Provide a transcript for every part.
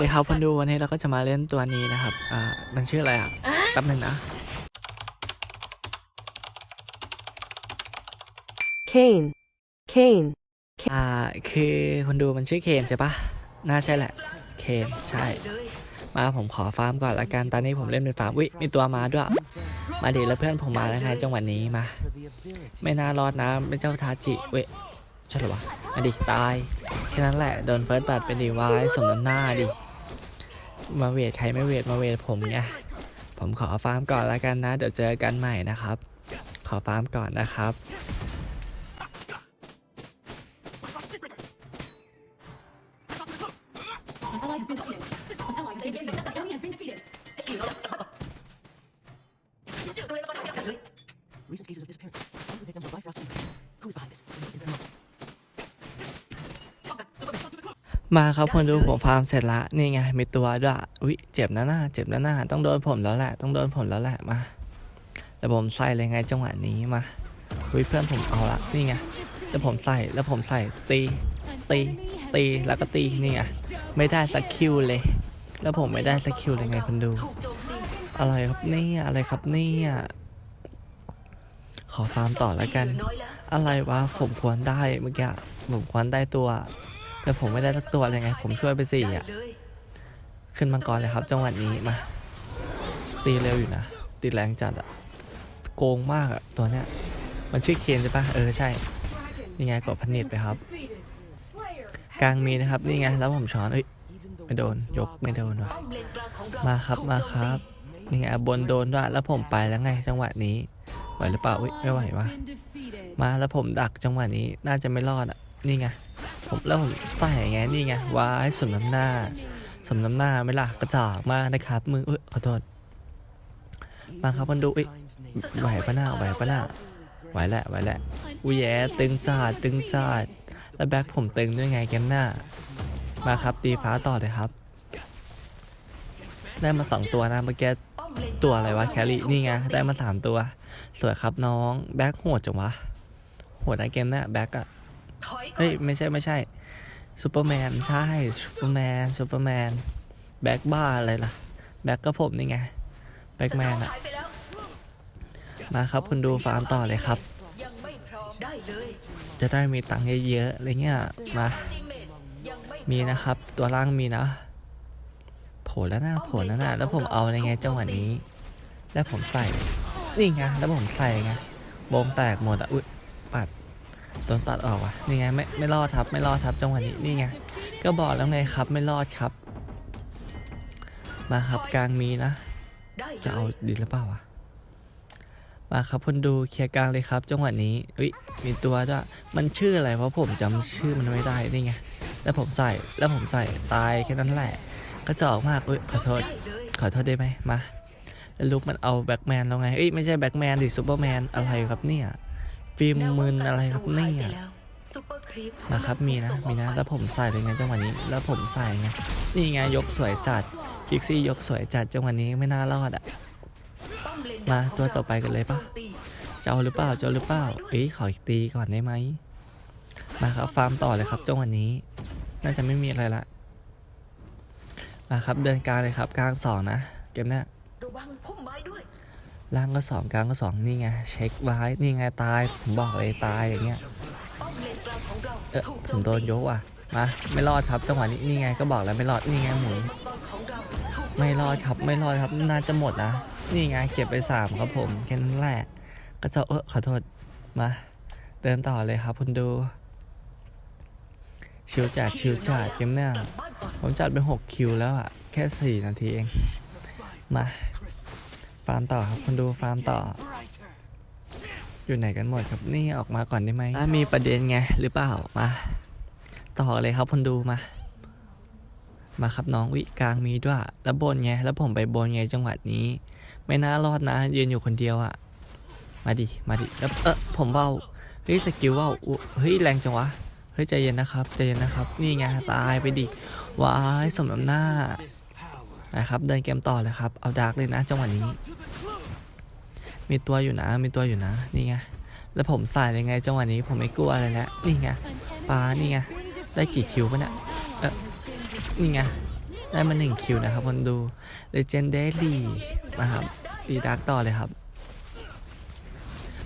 ดีครับคนดูวันนี้เราก็จะมาเล่นตัวนี้นะครับ อ่า มันชื่ออะไรอะแป๊บหนึ่งนะ Kane, Kane, อ่า คือคนดูมันชื่อเคนใช่ปะน่าใช่แหละ เคนใช่ มาผมขอฟาร์มก่อนละกัน ตอนนี้ผมเล่นเป็นฟาร์มวิมีตัวมาด้วย มาดีแล้วเพื่อนผมมาแล้วไงจังหวะนี้มา ไม่น่ารอดนะไม่เจ้าทาจิ เว้ยใช่เหรอวะมาดิตาย แค่นั้นแหละ โดนเฟิร์สบัตเป็นดีวายสมน้ำหน้าดิ มาเวทใครไม่เวทมาเวทผมไงผมขอฟาร์มก่อนละกันนะ เดี๋ยวเจอกันใหม่นะครับ ขอฟาร์มก่อนนะครับ มาครับคนดูผมฟาร์มเสร็จละนี่ไงมีตัวด้วยอุ้ยเจ็บนะหน้าเจ็บนะหน้าต้องโดนผมแล้วแหละต้องโดนผมแล้วแหละมาแต่ผมใส่เลยไงจังหวะนี้มาอุ้ยเพื่อนผมเอาละนี่ไงแล้วผมใส่แล้วผมใส่ตีตีตีแล้วก็ตีนี่ไงไม่ได้สักคิวเลย แล้วผมไม่ได้สักคิวเลยไงคนดู อะไรครับเนี่ยอะไรครับเนี่ยขอฟาร์มต่อแล้วกัน อะไรวะผมควรได้เมื่อกี้ผมควรได้ตัว แต่ผมไม่ได้สักตัวเลยไง ผมช่วยไปสี่อะ ขึ้นมังกรเลยครับ จังหวะนี้มา ตีเร็วอยู่นะ ตีแรงจัดอะ โกงมากอะ ตัวเนี้ย มันชื่อเคนใช่ปะเออใช่ นี่ไงกดพันนิดไปครับ กลางมีนะครับ นี่ไง แล้วผมช้อนเอ้ยไม่โดน ยกไม่โดนว่ะ มาครับ มาครับ นี่ไงบนโดนด้วย แล้วผมไปแล้วไง จังหวะนี้ ไหวหรือเปล่าอุ้ยไม่ไหววะ Been defeated. มาแล้วผมดักจังหวะนี้ น่าจะไม่รอดอะ นี่ไง ผมแล้วผมใส่ไงนี่ไงว้ายสมน้ำหน้า สมน้ำหน้าไม่ล่ะกระจอกมากนะครับมือเอ้ยขอโทษมาครับมันดูเอ้ยไหวปะหน้าไหวปะหน้าไหวแหละไหวแหละอุ้ยแย่ตึงจัดตึงจัดแล้วแบ็คผมตึงด้วยไงเกมหน้า มาครับตีฟ้าต่อเลยครับ ได้มาสองตัวนะเมื่อกี้ตัวอะไรวะแครี่นี่ไงได้มาสามตัว สวยครับน้องแบ็คโหดจังวะโหดนะเกมเนี้ยแบ็คอะ เฮ้ย ไม่ใช่ไม่ใช่ซูเปอร์แมนใช่ซูเปอร์แมนซูเปอร์แมนแบ็คบ้าอะไรล่ะ แบ็คก็ผมนี่ไง แบ็คแมนอะมาครับคุณดูฟาร์มต่อเลยครับยังไม่พร้อมได้เลยจะได้มีตังค์เยอะๆอะไรเงี้ยมาจิงเมดยังไม่มีนะครับ ตัวล่างมีนะโผล่แล้วนะโผล่แล้วนะแล้วผมเอาอะไรไงจังหวะนี้ แล้วผมใส่ นี่ไงแล้วผมใส่ไงวงแตกหมดอะอุ้ยปัด โดนตัดออกว่ะนี่ไงไม่ไม่รอดครับ ไม่รอดครับจังหวะนี้นี่ไงก็บอกแล้วไงครับไม่รอดครับ มาครับกลางมีนะจะเอาดีหรือเปล่าวะมาครับคนดูเคลียร์กลางเลยครับ จังหวะนี้อุ้ยมีตัวด้วยมันชื่ออะไรเพราะผมจำชื่อมันไม่ได้นี่ไงแล้วผมใส่แล้วผมใส่ตายแค่นั้นแหละก็จะออกมากอุ้ยขอโทษขอโทษได้ไหมมาแล้วลุกมันเอาแบ็กแมนแล้วไงเอ้ยไม่ใช่แบ็กแมนดิซูเปอร์แมนอะไรครับเนี่ย ฟิล์มมึนอะไรครับเนี่หายไปยแล้วซุปเปอร์ครีปนะครับมีนะมีนะแล้วผมใส่เป็นไงจังหวะนี้ แล้วผมใส่ไงนี่ไงยกสวยจัดกิกซี่ยกสวยจัดจังหวะนี้ไม่น่ารอดอะป้อมเลนมาของตัวต่อไปกันเลยปะโจมตีจะเอาหรือเปล่าจะเอาหรือเปล่าเอ้ยขออีกตีก่อนได้ไหมมาครับฟาร์มต่อเลยครับจังหวะนี้ น่าจะไม่มีอะไรละมาครับเดินกลางเลยครับกลางสองนะเกมเนี้ยระวังพุ่มไม้ด้วย ล่างก็สองกลางก็สองนี่ไงเช็คไว้นี่ไงตายผมบอกเลยตายอย่างเงี้ยเออผมโดนยกว่ะมาไม่รอดครับจังหวะนี้นี่ไงก็บอกแล้วไม่รอดนี่ไงหมุนไม่รอดครับไม่รอดครับน่าจะหมดนะนี่ไงเก็บไปสามครับผมแค่นั้นแหละก็จะเออขอโทษมาเดินต่อเลยครับคุณดูชิวจัดชิวจัดเกมเนี่ยผมจัดไปหกคิวแล้วอะแค่สี่นาทีเองมา ร์มต่อครับคุณดูฟาร์มต่อ อยู่ไหนกันหมดครับนี่ออกมาก่อนได้ไหมอะมีประเด็นไงหรือเปล่ามา ต่อเลยครับคนดูมา มาครับน้องวิกลางมีด้วยแล้วบนไงแล้วผมไปบนไงจังหวัดนี้ ไม่น่ารอดนะยืนอยู่คนเดียวอะมาดิมาดิแล้วเออผมเบาเฮ้ยสกิลเบาเฮ้ยแรงจังวะเฮ้ยใจเย็นนะครับใจเย็นนะครับ นี่ไงตายไปดิว้ายสมน้ำหน้า นะครับเดินเกมต่อเลยครับเอาดาร์กเลยนะจังหวะนี้ มีตัวอยู่นะมีตัวอยู่นะนี่ไงแล้วผมใส่ยังไงจังหวะนี้ผมไม่กลัวอะไรแล้วนี่ไงปลานี่ไงได้กี่คิวปะเนี่ย An ally Ờ, has been defeated. นี่ไงได้มาหนึ่งคิวนะครับคนดู Legendary มาครับดีดักต่อเลยครับ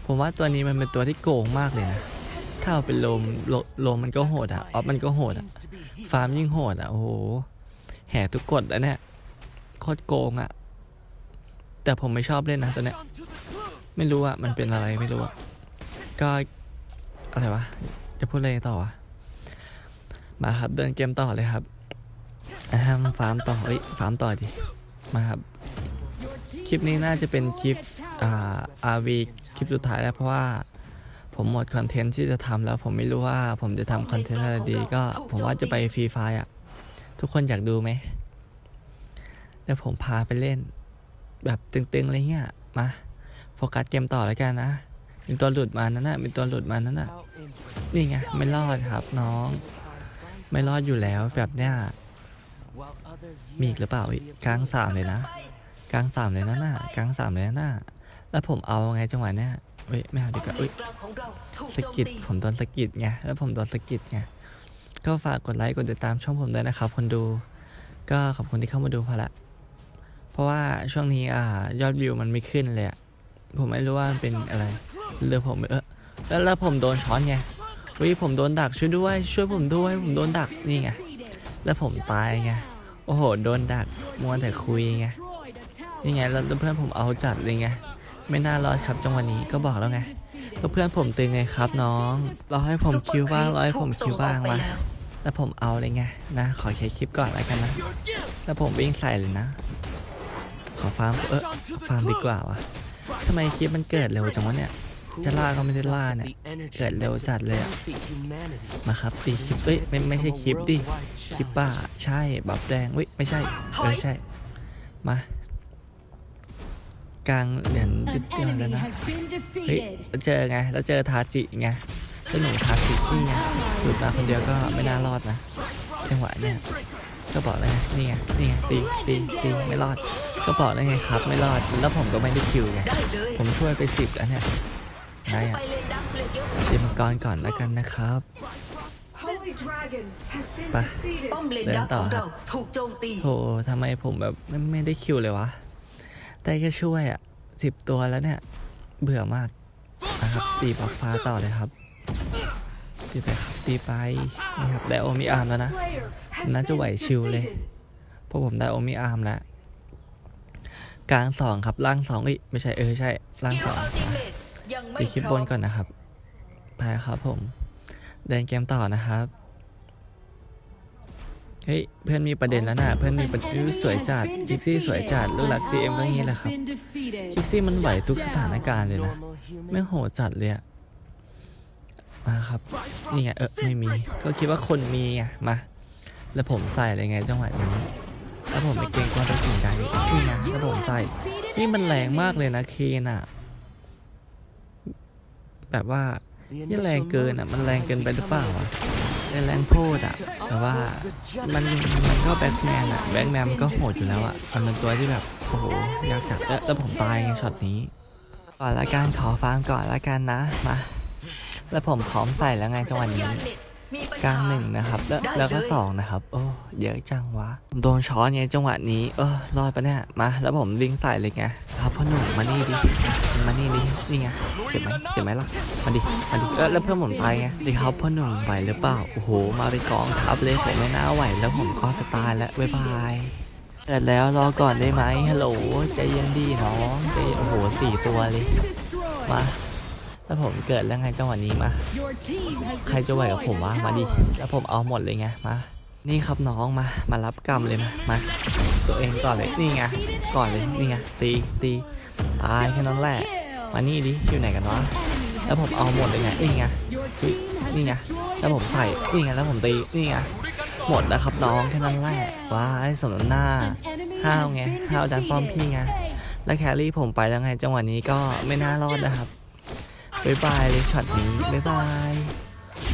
ผมว่าตัวนี้มันเป็นตัวที่โกงมากเลยนะ ถ้าเอาเป็นลมลลมมันก็โหดอะออฟมันก็โหดอะฟาร์มยิ่งโหดอะโอ้โหแห่ทุกกฎแล้วเนี่ย โคตรโกงอะแต่ผมไม่ชอบเล่นนะตัวเนี้ยไม่รู้อะมันเป็นอะไรไม่รู้อะก็อะไรวะ จะพูดอะไรต่อวะมาครับเดินเกมต่อเลยครับอ่าฟาร์มต่อเอ้ยฟาร์มต่อดิมาครับ คลิปนี้น่าจะเป็นคลิปอ่า RV คลิปสุดท้ายแล้วเพราะว่าผมหมดคอนเทนต์ที่จะทำแล้วผมไม่รู้ว่าผมจะทำคอนเทนต์อะไรดี ก็ผมว่าจะไปฟรีไฟอะ ทุกคนอยากดูไหม เดี๋ยวผมพาไปเล่น แบบตึงๆอะไรเงี้ย มา โฟกัสเกมต่อแล้วกันนะ มีตัวหลุดมานั่นน่ะมีตัวหลุดมานั่นน่ะนี่ไง ไม่รอดครับน้อง ไม่รอดอยู่แล้วแบบเนี้ย มีอีกหรือเปล่าอีกกลางสามเลยนะ กลางสามเลยนะน่ะกลางสามเลยนะน่ะแล้วผมเอาไงจังหวะเนี้ยเอ้ยไม่เอาดีกว่าเอ้ยสกิดผมโดนสกิดไง แล้วผมโดนสกิดไง ก็ฝากกดไลค์ กดติดตามช่องผมด้วยนะครับคนดู ก็ขอบคุณที่เข้ามาดูพอละ เพราะว่าช่วงนี้อ่ายอดวิวมันไม่ขึ้นเลยอะผมไม่รู้ว่ามันเป็นอะไรเรือผมเออแล้วแล้วผมโดนช้อนไงวิผมโดนดักช่วยด้วย ช่วยผมด้วยผมโดนดักนี่ไงแล้วผมตายไงโอ้โหโดนดักมัวแต่คุยไงนี่ไงแล้วเพื่อนผมเอาจัดเลยไงไม่น่ารอดครับจังหวะนี้ก็บอกแล้วไงก็เพื่อนผมตึงไงครับน้องรอให้ผมคิวบ้างรอให้ผมคิวบ้างมาแล้วผมเอาเลยไงนะขอแค่คลิปก่อนแล้วกันนะแล้วผมวิ่งใส่เลยนะ อฟาร์มเออฟาร์มดีกว่าวะทำไมคลิปมันเกิดเร็วจังวะเนี่ย Who จะล่า knew ก็ไม่ได้ล่าเนี่ย the energy เกิดเร็ว meant to จัดเลยอะ benefit humanity มาครับตีคลิปเอ้ยไม่ไม่ใช่ from a คลิปดิ worldwide คลิปป้าใช่บับแดงเว้ยไม่ใช่เออใช่ มากลางเหรียญติด An เดียวแล้ว enemy นะ has been เฮ้ย defeated. แล้วเจอไงแล้วเจอทาจิไงเจ้าหนูทาจินี่ไงหลุดมาคนเดียวก็ไม่น่ารอดนะจังหวะเนี่ย ก็บอกแล้วไงนี่ไงนี่ไงตีตีตีไม่รอด ก็บอกแล้วไงครับ ไม่รอดแล้วผมก็ไม่ได้คิวไงผมช่วยไปสิบแล้วเนี่ยได้อะไปเลนดักสเลเยอร์เตรียมมังกรก่อนแล้วกันนะครับไปเดินต่อครับโจมตีโธ่ทำไมผมแบบไม่ไม่ได้คิวเลยวะได้แค่ช่วยอะสิบตัวแล้วเนี่ย เบื่อมากนะครับตีบัฟฟ้าต่อเลยครับตีไปครับตีไปนี่ครับได้โอมิอาร์มแล้วนะ น่าจะไหวชิวเลย เพราะผมได้โอมิอาร์มแล้วกลางสองครับล่างสองอ้ยไม่ใช่เออใช่ล่างสองตีคลิปบร้อนก่อนนะครับไปครับผม เดินเกมต่อนะครับเฮ้ยเพื่อนมีประเด็นแล้วนะเพื่อนมีประเด็นสวยจัดจิกซี่สวยจัดลูกหลัก GM ก็อย่างนี้แหละครับจิกซี่มันไหวทุกสถานการณ์เลยนะไม่โหดจัดเลยอะมาครับนี่ไงเออไม่มีก็คิดว่าคนมีไงมา แล้วผมใส่เลยไงจังหวะนี้แล้วผมไม่เกรงกลัวตัวสิ่งใดนี่ไงแล้วผมใส่ นี่มันแรงมากเลยนะเคนอะแบบว่านี่แรงเกินอะมันแรงเกินไปหรือเปล่าอะแรงโพดอะแต่ว่ามันมันก็แบ็คแมนอะแบ็คแมนมันก็โหดอยู่แล้วอะมันเป็นตัวที่แบบโอ้โหยากจัดแล้วแล้วผมตายไงช็อตนี้ก่อนละกันขอฟังก่อนละกันนะมาแล้วผมพร้อมใส่แล้วไงจังหวะนี้ ญาณเน็ตมีปัญกลางหาหนึ่งนะครับ แล้วได้แล้วก็เลยสองนะครับ โอ้เยอะจังวะผมโดนช้อนไงจังหวะนี้ เออรอดปะเนี่ยมา แล้วผมลิงใส่เลยไงครับพ่อหนุ่มมานี่ดิมานี่ดินี่ไงเจ็บไหมเจ็บไหมล่ะมาดิมาดิเออแล้วเพื่อนผมตายไงดิครับพ่อหนุ่มไหวหรือเปล่าโอ้โห มาเป็นกองทัพเลยผมไม่น่าไหวแล้วผมก็จะตายแล้วบ๊ายบายเสร็จแล้วรอก่อนได้ไหมฮัลโหลใจเย็นดีน้องใจเย็นโอ้โหสี่ตัวเลยมา แล้วผมเกิดแล้วไงจังหวะนี้มา ใครจะไหวกับผมวะมาดิแล้วผมเอาหมดเลยไงมา นี่ครับน้องมา มารับกรรมเลยมามา ตัวเองก่อนเลยนี่ไงก่อนเลยนี่ไงตีตีตายแค่นั้นแหละมานี่ดิอยู่ไหนกันวะแล้วผมเอาหมดเลยไงนี่ไงอุ๊ยนี่ไงแล้วผมใส่นี่ไงแล้วผมตีนี่ไงหมดแล้วครับน้องแค่นั้นแหละว้ายสมน้ำหน้าห้าวไงห้าวดันป้อมพี่ไงแล้วแครี่ผมไปแล้วไงจังหวะนี้ก็ไม่น่ารอดนะครับ บ๊ายบายเลยช็อตนี้บ๊ายบาย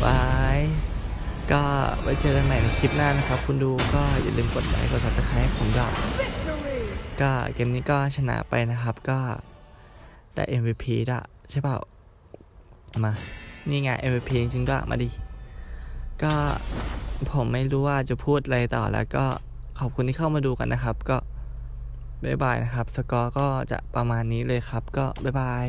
บายก็ไว้เจอกันใหม่ในคลิปหน้านะครับ คุณดูก็อย่าลืมกดไลค์กดซับสไครต์ผมด้วยก็เกมนี้ก็ชนะไปนะครับก็ได้ MVP ด้วยใช่เปล่ามานี่ไง MVP จริงๆด้วยมาดิก็ผมไม่รู้ว่าจะพูดอะไรต่อแล้วก็ขอบคุณที่เข้ามาดูกันนะครับ ก็บ๊ายบายนะครับ สกอร์ก็จะประมาณนี้เลยครับ ก็บ๊ายบาย